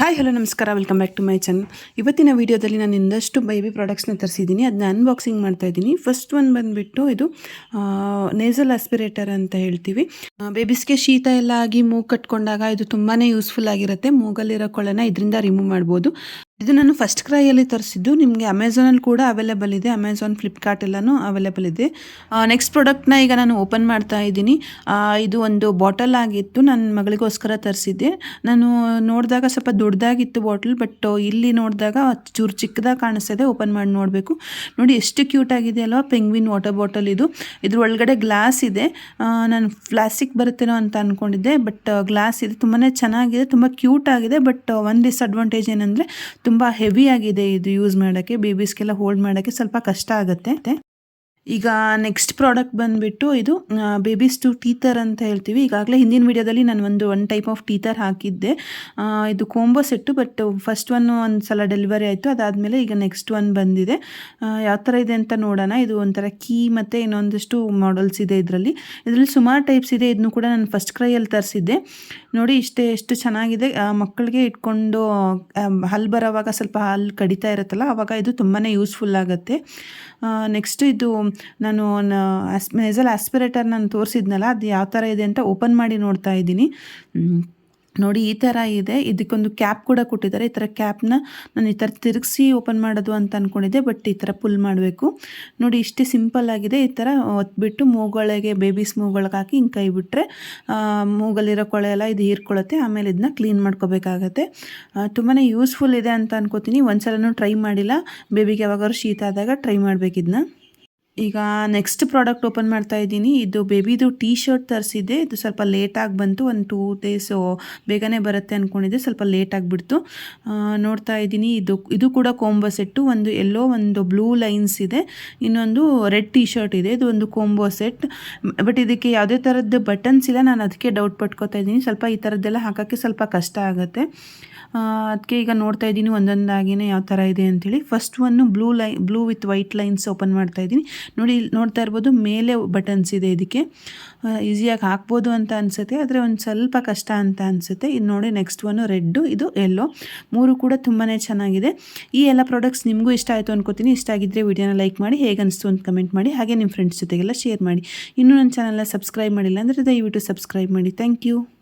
Hi hello ನಮಸ್ಕಾರ. Welcome back to my channel ಇವತ್ತಿನ ವಿಡಿಯೋದಲ್ಲಿ ನಾನು ಇನ್ನಷ್ಟು ಬೇಬಿ ಪ್ರಾಡಕ್ಟ್ಸ್ನ ತರಿಸಿದ್ದೀನಿ. ಅದನ್ನ ಅನ್ಬಾಕ್ಸಿಂಗ್ ಮಾಡ್ತಾ ಇದ್ದೀನಿ. ಫಸ್ಟ್ ಒನ್ ಬಂದುಬಿಟ್ಟು ಇದು ನೇಸಲ್ ಆಸ್ಪಿರೇಟರ್ ಅಂತ ಹೇಳ್ತೀವಿ. ಬೇಬಿಸ್ಗೆ ಶೀತ ಎಲ್ಲ ಆಗಿ ಮೂಗು ಕಟ್ಕೊಂಡಾಗ ಇದು ತುಂಬಾ ಯೂಸ್ಫುಲ್ ಆಗಿರುತ್ತೆ. ಮೂಗಲ್ಲಿರೋ ಕೊಳನ ಇದರಿಂದ ರಿಮೂವ್ ಮಾಡ್ಬೋದು. ಇದು ನಾನು ಫಸ್ಟ್ ಕ್ರೈಯಲ್ಲಿ ತರಿಸಿದ್ದು. ನಿಮಗೆ ಅಮೆಝಾನಲ್ಲಿ ಕೂಡ ಅವೈಲೇಬಲ್ ಇದೆ. ಅಮೆಝಾನ್ ಫ್ಲಿಪ್ಕಾರ್ಟ್ ಎಲ್ಲನೂ ಅವೈಲೇಬಲ್ ಇದೆ. ನೆಕ್ಸ್ಟ್ ಪ್ರಾಡಕ್ಟ್ನ ಈಗ ನಾನು ಓಪನ್ ಮಾಡ್ತಾ ಇದ್ದೀನಿ. ಇದು ಒಂದು ಬಾಟಲ್ ಆಗಿತ್ತು. ನನ್ನ ಮಗಳಿಗೋಸ್ಕರ ತರಿಸಿದ್ದೆ. ನಾನು ನೋಡಿದಾಗ ಸ್ವಲ್ಪ ದೊಡ್ಡದಾಗಿತ್ತು ಬಾಟಲ್, ಬಟ್ ಇಲ್ಲಿ ನೋಡಿದಾಗ ಚೂರು ಚಿಕ್ಕದಾಗಿ ಕಾಣಿಸ್ತದೆ. ಓಪನ್ ಮಾಡಿ ನೋಡಬೇಕು. ನೋಡಿ, ಎಷ್ಟು ಕ್ಯೂಟ್ ಆಗಿದೆ ಅಲ್ವಾ ಪೆಂಗ್ವಿನ್ ವಾಟರ್ ಬಾಟಲ್ ಇದು. ಇದ್ರ ಒಳಗಡೆ ಗ್ಲಾಸ್ ಇದೆ. ನಾನು ಪ್ಲಾಸ್ಟಿಕ್ ಬರುತ್ತೇನೋ ಅಂತ ಅಂದ್ಕೊಂಡಿದ್ದೆ ಬಟ್ ಗ್ಲಾಸ್ ಇದೆ ತುಂಬಾ ಚೆನ್ನಾಗಿದೆ, ತುಂಬ ಕ್ಯೂಟ್ ಆಗಿದೆ, ಬಟ್ ಒಂದು ಡಿಸ್ಅಡ್ವಾಂಟೇಜ್ ಏನಂದರೆ ತುಂಬ ಹೆವಿ ಆಗಿದೆ ಇದು ಯೂಸ್ ಮಾಡೋಕ್ಕೆ ಬೇಬೀಸ್ಗೆಲ್ಲ ಹೋಲ್ಡ್ ಮಾಡೋಕ್ಕೆ ಸ್ವಲ್ಪ ಕಷ್ಟ ಆಗುತ್ತೆ. ಈಗ ನೆಕ್ಸ್ಟ್ ಪ್ರಾಡಕ್ಟ್ ಬಂದುಬಿಟ್ಟು ಇದು ಬೇಬೀಸ್ ಟು ಟೀತರ್ ಅಂತ ಹೇಳ್ತೀವಿ. ಈಗಾಗಲೇ ಹಿಂದಿನ ವಿಡಿಯೋದಲ್ಲಿ ನಾನು ಒಂದು ಒನ್ ಟೈಪ್ ಆಫ್ ಟೀತರ್ ಹಾಕಿದ್ದೆ. ಇದು combo set but first one ಒಂದು ಸಲ ಡೆಲಿವರಿ ಆಯಿತು. ಅದಾದಮೇಲೆ ಈಗ ನೆಕ್ಸ್ಟ್ ಒನ್ ಬಂದಿದೆ. ಯಾವ ಥರ ಇದೆ ಅಂತ ನೋಡೋಣ. ಇದು ಒಂಥರ ಕೀ ಮತ್ತು ಇನ್ನೊಂದಷ್ಟು ಮಾಡಲ್ಸ್ ಇದೆ ಇದರಲ್ಲಿ. ಇದರಲ್ಲಿ ಸುಮಾರು ಟೈಪ್ಸ್ ಇದೆ. ಇದನ್ನು ಕೂಡ ನಾನು ಫಸ್ಟ್ ಕ್ರೈಯಲ್ಲಿ ತರಿಸಿದ್ದೆ. ನೋಡಿ, ಇಷ್ಟೇ, ಎಷ್ಟು ಚೆನ್ನಾಗಿದೆ. ಮಕ್ಕಳಿಗೆ ಇಟ್ಕೊಂಡು ಹಲ್ಲು ಬರೋವಾಗ ಸ್ವಲ್ಪ ಹಲ್ಲು ಕಡಿತಾ ಇರುತ್ತಲ್ಲ ಆವಾಗ ಇದು ತುಂಬಾ ಯೂಸ್ಫುಲ್ ಆಗುತ್ತೆ. ನೆಕ್ಸ್ಟ್ ಇದು ನಾನು ಆಸ್ ಮೆಸಲ್ ಆಸ್ಪಿರೇಟರ್ ನಾನು ತೋರಿಸಿದ್ನಲ್ಲ, ಅದು ಯಾವ ಥರ ಇದೆ ಅಂತ ಓಪನ್ ಮಾಡಿ ನೋಡ್ತಾ ಇದ್ದೀನಿ. ನೋಡಿ, ಈ ಥರ ಇದೆ. ಇದಕ್ಕೊಂದು ಕ್ಯಾಪ್ ಕೂಡ ಕೊಟ್ಟಿದ್ದಾರೆ. ಈ ಥರ ಕ್ಯಾಪ್ನ ನಾನು ಈ ಥರ ತಿರುಗಿಸಿ ಓಪನ್ ಮಾಡೋದು ಅಂತ ಅಂದ್ಕೊಂಡಿದ್ದೆ ಬಟ್ ಈ ಥರ ಪುಲ್ ಮಾಡಬೇಕು. ನೋಡಿ, ಇಷ್ಟೇ ಸಿಂಪಲ್ ಆಗಿದೆ. ಈ ಥರ ಒತ್ಬಿಟ್ಟು ಮೂಗಳಿಗೆ ಬೇಬೀಸ್ ಮೂಗೊಳಗೆ ಹಾಕಿ ಹಿಂಗೆ ಕೈ ಬಿಟ್ಟರೆ ಮೂಗಲ್ಲಿರೋ ಕೊಳೆ ಎಲ್ಲ ಇದು ಹೀರ್ಕೊಳ್ಳುತ್ತೆ. ಆಮೇಲೆ ಇದನ್ನ ಕ್ಲೀನ್ ಮಾಡ್ಕೋಬೇಕಾಗತ್ತೆ. ತುಂಬಾ ಯೂಸ್ಫುಲ್ ಇದೆ ಅಂತ ಅನ್ಕೋತೀನಿ. ಒಂದ್ಸಲನೂ ಟ್ರೈ ಮಾಡಿಲ್ಲ. ಬೇಬಿಗೆ ಯಾವಾಗಾದ್ರೂ ಶೀತ ಆದಾಗ ಟ್ರೈ ಮಾಡಬೇಕಿದ್ನ ಈಗ ನೆಕ್ಸ್ಟ್ ಪ್ರಾಡಕ್ಟ್ ಓಪನ್ ಮಾಡ್ತಾ ಇದ್ದೀನಿ. ಇದು ಬೇಬಿದು ಟೀ ಶರ್ಟ್ ತರಿಸಿದ್ದೆ. ಇದು ಸ್ವಲ್ಪ ಲೇಟಾಗಿ ಬಂತು. ಒಂದು ಟೂ ಡೇಸು ಬೇಗನೆ ಬರುತ್ತೆ ಅಂದ್ಕೊಂಡಿದ್ದೆ ಸ್ವಲ್ಪ ಲೇಟ್ ಆಗಿಬಿಡ್ತು ನೋಡ್ತಾ ಇದ್ದೀನಿ. ಇದು ಇದು ಕೂಡ ಕೋಂಬೋ ಸೆಟ್ಟು ಒಂದು ಎಲ್ಲೋ ಒಂದು ಬ್ಲೂ ಲೈನ್ಸ್ ಇದೆ. ಇನ್ನೊಂದು ರೆಡ್ ಟೀ ಶರ್ಟ್ ಇದೆ. ಇದು ಒಂದು ಕೋಂಬೋ ಸೆಟ್ ಬಟ್ ಇದಕ್ಕೆ ಯಾವುದೇ ಥರದ್ದು ಬಟನ್ಸ್ ಇಲ್ಲ. ನಾನು ಅದಕ್ಕೆ ಡೌಟ್ ಪಟ್ಕೋತಾ ಇದ್ದೀನಿ. ಸ್ವಲ್ಪ ಈ ಥರದ್ದೆಲ್ಲ ಹಾಕೋಕ್ಕೆ ಸ್ವಲ್ಪ ಕಷ್ಟ ಆಗುತ್ತೆ. ಅದಕ್ಕೆ ಈಗ ನೋಡ್ತಾ ಇದ್ದೀನಿ ಒಂದೊಂದಾಗಿನೇ ಯಾವ ಥರ ಇದೆ ಅಂಥೇಳಿ ಫಸ್ಟ್ ಒನ್ನು ಬ್ಲೂ ಲೈ blue with white lines open ಮಾಡ್ತಾ ಇದ್ದೀನಿ. ನೋಡಿ, ನೋಡ್ತಾ ಇರ್ಬೋದು, ಮೇಲೆ ಬಟನ್ಸ್ ಇದೆ ಇದಕ್ಕೆ. ಈಸಿಯಾಗಿ ಹಾಕ್ಬೋದು ಅಂತ ಅನಿಸುತ್ತೆ, ಆದರೆ ಒಂದು ಸ್ವಲ್ಪ ಕಷ್ಟ ಅಂತ ಅನಿಸುತ್ತೆ. ಇದು ನೋಡಿ ನೆಕ್ಸ್ಟ್ ಒನ್ನು ರೆಡ್ಡು ಇದು ಎಲ್ಲೋ ಮೂರು ಕೂಡ ತುಂಬಾ ಚೆನ್ನಾಗಿದೆ. ಈ ಎಲ್ಲ ಪ್ರಾಡಕ್ಟ್ಸ್ ನಿಮಗೂ ಇಷ್ಟ ಆಯಿತು ಅನ್ಕೋತೀನಿ. ಇಷ್ಟ ಆಗಿದ್ದರೆ ವಿಡಿಯೋನ ಲೈಕ್ ಮಾಡಿ, ಹೇಗೆ ಅನಿಸ್ತು ಅಂತ ಕಮೆಂಟ್ ಮಾಡಿ, ಹಾಗೆ ನಿಮ್ಮ ಫ್ರೆಂಡ್ಸ್ ಜೊತೆಗೆಲ್ಲ ಶೇರ್ ಮಾಡಿ. ಇನ್ನೂ ನನ್ನ ಚಾನಲ್ನ ಸಬ್ಸ್ಕ್ರೈಬ್ ಮಾಡಿಲ್ಲ ಅಂದರೆ ದಯವಿಟ್ಟು ಸಬ್ಸ್ಕ್ರೈಬ್ ಮಾಡಿ. Thank you